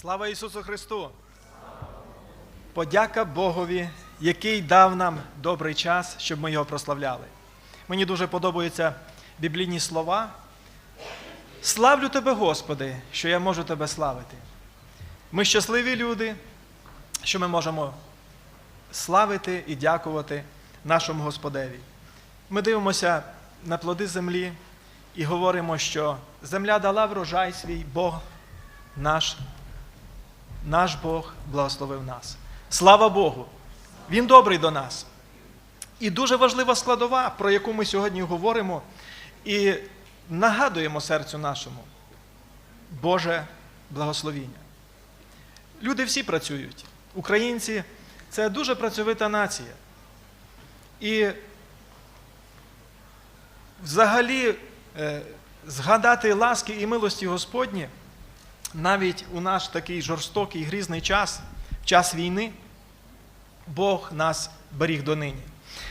Слава Ісусу Христу! Подяка Богові, який дав нам добрий час, щоб ми його прославляли. Мені дуже подобаються біблійні слова. Славлю тебе, Господи, що я можу тебе славити. Ми щасливі люди, що ми можемо славити і дякувати нашому Господеві. Ми дивимося на плоди землі і говоримо, що земля дала врожай свій Бог наш, наш Бог благословив нас. Слава Богу! Він добрий до нас. І дуже важлива складова, про яку ми сьогодні говоримо, і нагадуємо серцю нашому Боже благословіння. Люди всі працюють. Українці це дуже працьовита нація. І взагалі е, згадати ласки і милості Господні навіть у наш такий жорстокий грізний час, час війни, Бог нас беріг донині.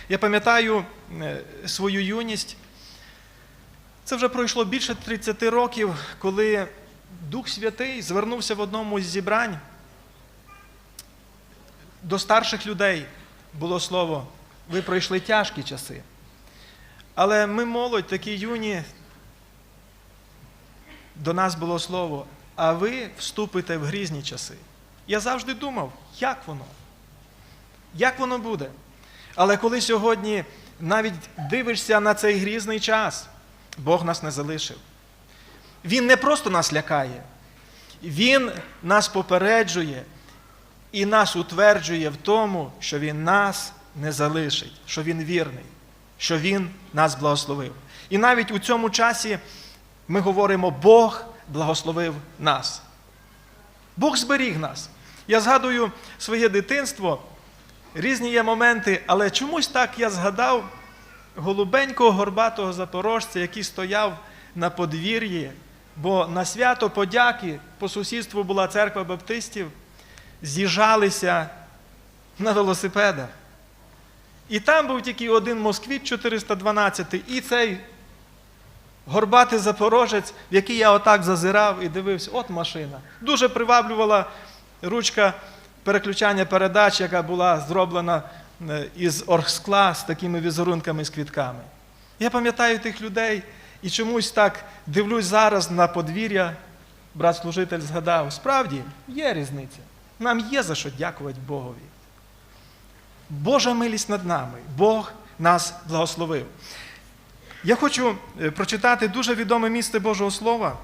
Я пам'ятаю е, свою юність. Це вже пройшло більше 30 років, коли Дух Святий звернувся в одному з зібрань. До старших людей було слово, ви пройшли тяжкі часи. Але ми молодь, такі юні, до нас було слово, а ви вступите в грізні часи. Я завжди думав, як воно? Як воно буде? Але коли сьогодні навіть дивишся на цей грізний час, Бог нас не залишив. Він не просто нас лякає, Він нас попереджує і нас утверджує в тому, що Він нас не залишить, що Він вірний, що Він нас благословив. І навіть у цьому часі ми говоримо, Бог благословив нас. Бог зберіг нас. Я згадую своє дитинство, різні є моменти, але чомусь так я згадав голубенького горбатого запорожця, який стояв на подвір'ї, бо на свято подяки по сусідству була церква баптистів, з'їжджалися на велосипедах. І там був тільки один москвіт 412, і цей горбатий запорожець, в який я отак зазирав і дивився, от машина. Дуже приваблювала ручка переключання передач, яка була зроблена е, із оргскла з такими візерунками з квітками. Я пам'ятаю тих людей і чомусь так дивлюсь зараз на подвір'я. Брат служитель згадав, справді є різниця. Нам є за що дякувати Богові. Божа милість над нами, Бог нас благословив. Я хочу е, прочитати дуже відоме місце Божого Слова.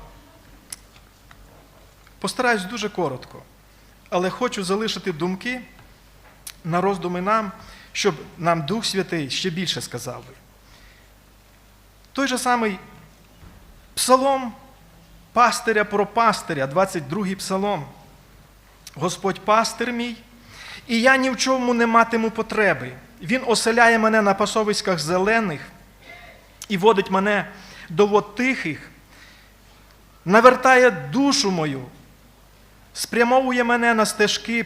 Постараюсь дуже коротко, але хочу залишити думки на роздуми нам, щоб нам Дух Святий ще більше сказав би. Той же самий псалом пастиря про пастиря, 22-й псалом. Господь пастир мій, і я ні в чому не матиму потреби. Він оселяє мене на пасовиськах зелених і водить мене до вод тихих, навертає душу мою, спрямовує мене на стежки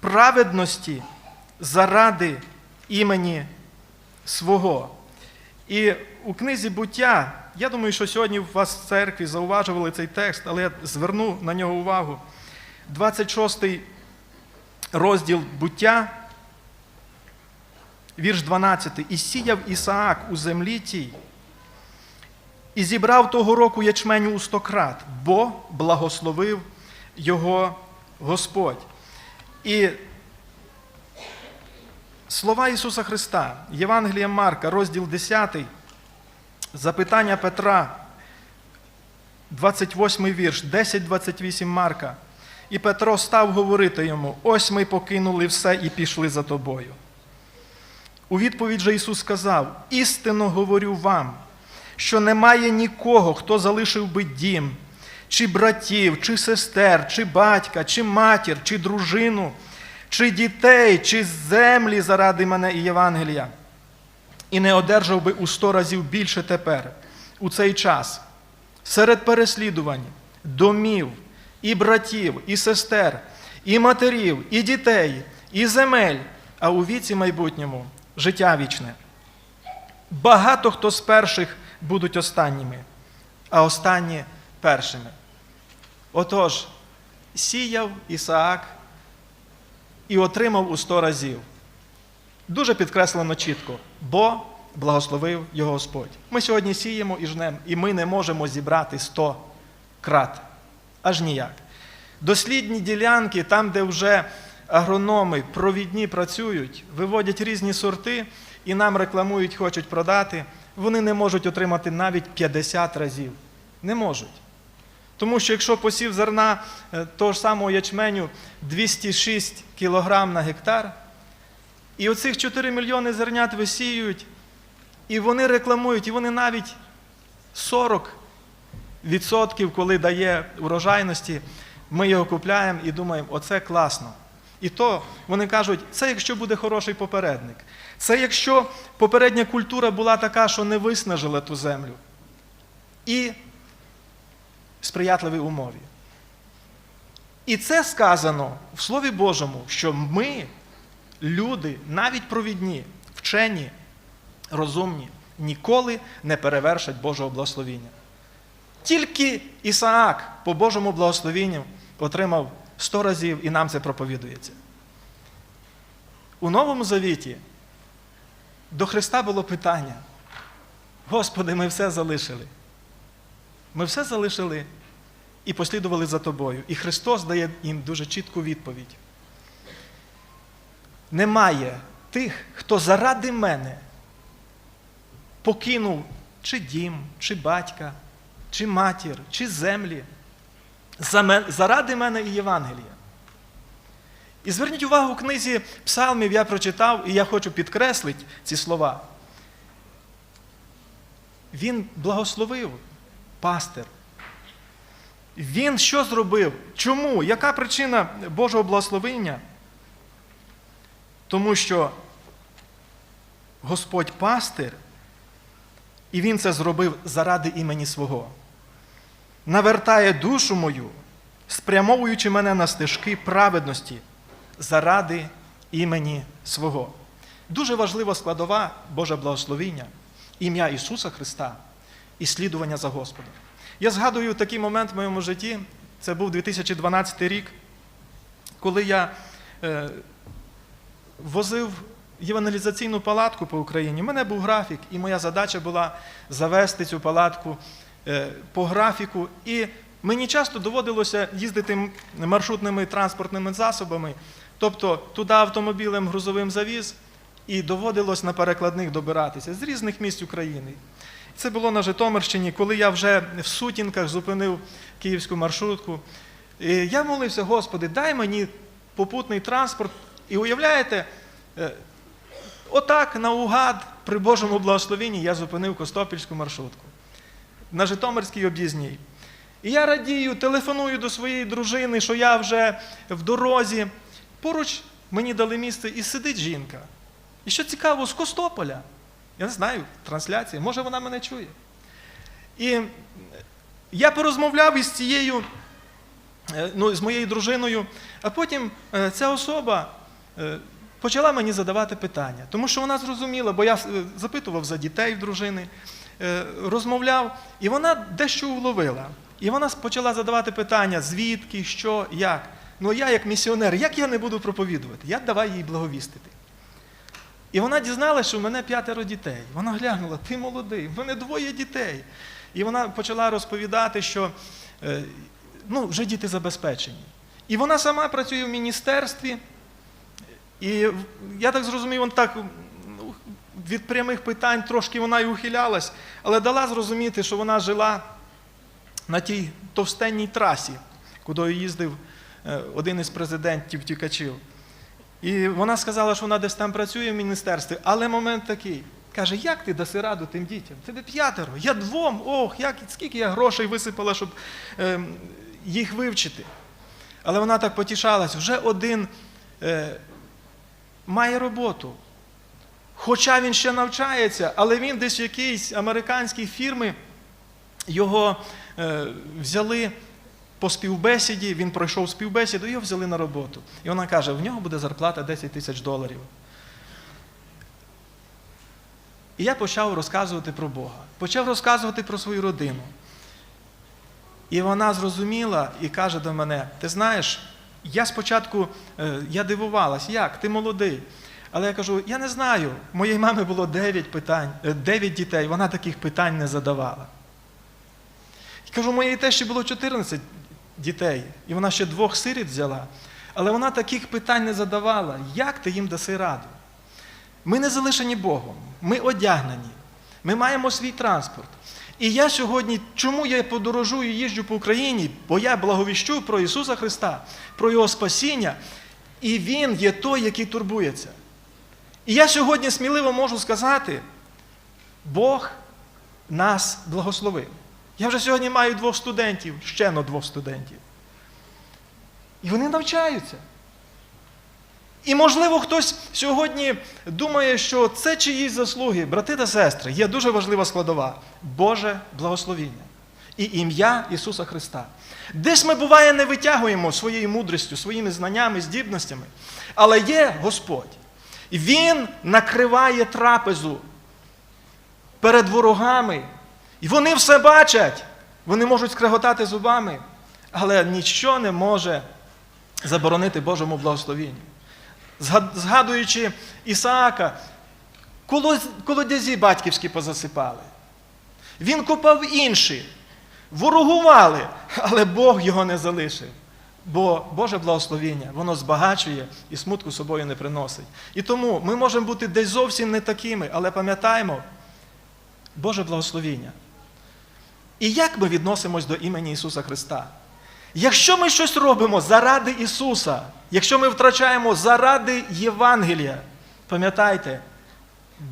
праведності заради імені свого. І у книзі буття, я думаю, що сьогодні у вас в церкві зауважували цей текст, але я зверну на нього увагу. 26 розділ буття, вірш 12. І сіяв Ісаак у землі тій, і зібрав того року ячменю у стократ, бо благословив його Господь. І слова Ісуса Христа, Євангелія Марка, розділ 10, запитання Петра, 28 вірш, 10-28 Марка. І Петро став говорити йому: ось ми покинули все і пішли за тобою. У відповідь же Ісус сказав: істинно говорю вам, що немає нікого, хто залишив би дім, чи братів, чи сестер, чи батька, чи матір, чи дружину, чи дітей, чи землі заради мене і Євангелія, і не одержав би у сто разів більше тепер, у цей час, серед переслідувань, домів, і братів, і сестер, і матерів, і дітей, і земель, а у віці майбутньому життя вічне. Багато хто з перших будуть останніми, а останні першими. Отож, сіяв Ісаак і отримав у сто разів. Дуже підкреслено чітко, бо благословив його Господь. Ми сьогодні сіємо і жнемо, і ми не можемо зібрати сто крат. Аж ніяк. Дослідні ділянки, там, де вже агрономи провідні працюють, виводять різні сорти і нам рекламують, хочуть продати, вони не можуть отримати навіть 50 разів. Не можуть. Тому що якщо посів зерна е, того ж самого ячменю 206 кг на гектар, і оцих 4 мільйони зернят висіюють, і вони рекламують, і вони навіть 40 відсотків, коли дає урожайності, ми його купляємо і думаємо, оце класно. І то вони кажуть, це якщо буде хороший попередник. Це якщо попередня культура була така, що не виснажила ту землю. І сприятливі умові. І це сказано в Слові Божому, що ми, люди, навіть провідні, вчені, розумні, ніколи не перевершать Божого благословіння. Тільки Ісаак по Божому благословінню отримав сто разів, і нам це проповідується. У Новому Завіті до Христа було питання: Господи, ми все залишили. Ми все залишили і послідували за тобою. І Христос дає їм дуже чітку відповідь. Немає тих, хто заради мене покинув чи дім, чи батька, чи матір, чи землі. Заради мене і Євангелія. І зверніть увагу, у книзі Псалмів я прочитав, і я хочу підкреслити ці слова. Він благословив пастир. Він що зробив? Чому? Яка причина Божого благословення? Тому що Господь пастир, і Він це зробив заради імені свого. Навертає душу мою, спрямовуючи мене на стежки праведності заради імені свого. Дуже важлива складова Боже благословіння, ім'я Ісуса Христа і слідування за Господом. Я згадую такий момент в моєму житті, це був 2012 рік, коли я е, возив євангелізаційну палатку по Україні. У мене був графік, і моя задача була завести цю палатку по графіку. І мені часто доводилося їздити маршрутними транспортними засобами, тобто туди автомобілем грузовим завіз, і доводилось на перекладних добиратися з різних місць України. Це було на Житомирщині, коли я вже в сутінках зупинив київську маршрутку. І я молився, Господи, дай мені попутний транспорт. І уявляєте, е, отак наугад при Божому благословенні я зупинив Костопільську маршрутку на Житомирській об'їзній. І я радію, телефоную до своєї дружини, що я вже в дорозі. Поруч мені дали місце і сидить жінка. І що цікаво, з Костополя. Я не знаю, трансляція, може вона мене чує. І я порозмовляв із цією, е, ну, з моєю дружиною, а потім е, ця особа е, почала мені задавати питання, тому що вона зрозуміла, бо я запитував за дітей в дружини, розмовляв, і вона дещо уловила. І вона почала задавати питання, звідки, що, як. Ну я, як місіонер, як я не буду проповідувати? Як давай їй благовістити? І вона дізналася, що в мене п'ятеро дітей. Вона глянула, ти молодий, в мене двоє дітей. І вона почала розповідати, що е, ну, вже діти забезпечені. І вона сама працює в міністерстві. І я так зрозумів, вон так від прямих питань трошки вона й ухилялась, але дала зрозуміти, що вона жила на тій товстенній трасі, куди їздив е, один із президентів тікачів. І вона сказала, що вона десь там працює в міністерстві, але момент такий. Каже, як ти даси раду тим дітям? Тебе п'ятеро, я двом, ох, як, скільки я грошей висипала, щоб ем, їх вивчити. Але вона так потішалась, вже один е, має роботу. Хоча він ще навчається, але він десь в якійсь американській фірмі його е, взяли по співбесіді, він пройшов співбесіду, його взяли на роботу. І вона каже, в нього буде зарплата 10 тисяч доларів. І я почав розказувати про Бога, почав розказувати про свою родину. І вона зрозуміла і каже до мене: ти знаєш, я спочатку е, я дивувалась, як? Ти молодий. Але я кажу, я не знаю. Моєї мами було 9 питань, 9 дітей, вона таких питань не задавала. І кажу, моєї тещі було 14 дітей, і вона ще двох сиріт взяла. Але вона таких питань не задавала. Як ти їм даси раду? Ми не залишені Богом, ми одягнені, ми маємо свій транспорт. І я сьогодні, чому я подорожую, їжджу по Україні, бо я благовіщу про Ісуса Христа, про Його спасіння, і Він є той, який турбується. І я сьогодні сміливо можу сказати, Бог нас благословив. Я вже сьогодні маю двох студентів, ще на двох студентів. І вони навчаються. І, можливо, хтось сьогодні думає, що це чиїсь заслуги, брати та сестри, є дуже важлива складова Боже благословіння і ім'я Ісуса Христа. Десь ми, буває, не витягуємо своєю мудрістю, своїми знаннями, здібностями, але є Господь. Він накриває трапезу перед ворогами. І вони все бачать. Вони можуть скреготати зубами, але нічого не може заборонити Божому благословенню. Згадуючи Ісаака, колодязі батьківські позасипали. Він копав інші, ворогували, але Бог його не залишив. Бо Боже благословіння, воно збагачує і смутку собою не приносить. І тому ми можемо бути десь зовсім не такими, але пам'ятаємо Боже благословіння. І як ми відносимось до імені Ісуса Христа? Якщо ми щось робимо заради Ісуса, якщо ми втрачаємо заради Євангелія, пам'ятайте,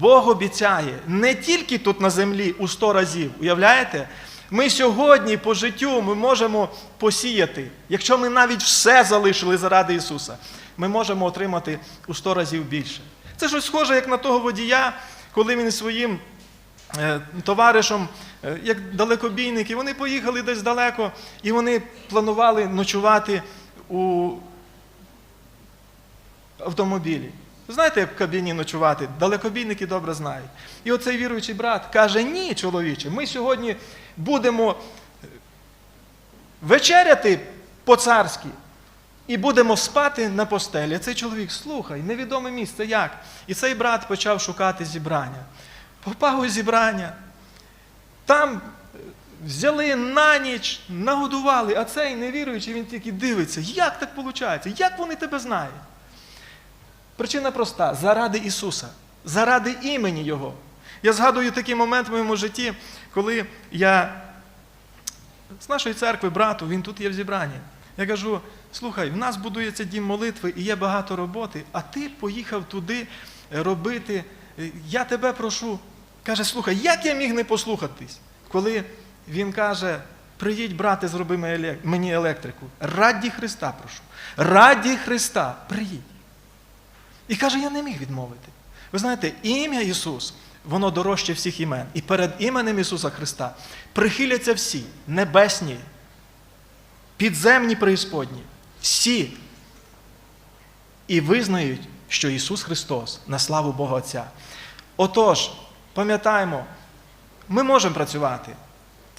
Бог обіцяє не тільки тут на землі у сто разів, уявляєте? Ми сьогодні по життю ми можемо посіяти, якщо ми навіть все залишили заради Ісуса, ми можемо отримати у сто разів більше. Це щось схоже, як на того водія, коли він своїм е, товаришем, е, як далекобійники, вони поїхали десь далеко, і вони планували ночувати у автомобілі. Знаєте, як в кабіні ночувати? Далекобійники добре знають. І оцей віруючий брат каже: ні, чоловіче, ми сьогодні будемо е, вечеряти по-царськи і будемо спати на постелі. А цей чоловік, слухай, невідоме місце як. І цей брат почав шукати зібрання. Попав у зібрання. Там е, взяли на ніч, нагодували, а цей невіруючий, він тільки дивиться, як так виходить, як вони тебе знають. Причина проста: заради Ісуса, заради імені Його. Я згадую такий момент в моєму житті, коли я з нашої церкви, брату, він тут є в зібранні. Я кажу: слухай, в нас будується дім молитви і є багато роботи, а ти поїхав туди робити. Е, Я тебе прошу. Каже, слухай, як я міг не послухатись, коли він каже, приїдь, брате, зроби мені електрику. Раді Христа прошу. Раді Христа, приїдь. І каже, я не міг відмовити. Ви знаєте, ім'я Ісус, воно дорожче всіх імен. І перед іменем Ісуса Христа прихиляться всі небесні, підземні преісподні, всі. І визнають, що Ісус Христос на славу Бога Отця. Отож, пам'ятаємо, ми можемо працювати,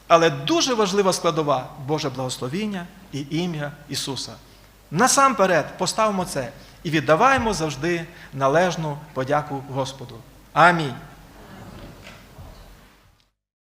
але дуже важлива складова Боже благословіння і ім'я Ісуса. Насамперед поставимо це і віддаваємо завжди належну подяку Господу. Амінь.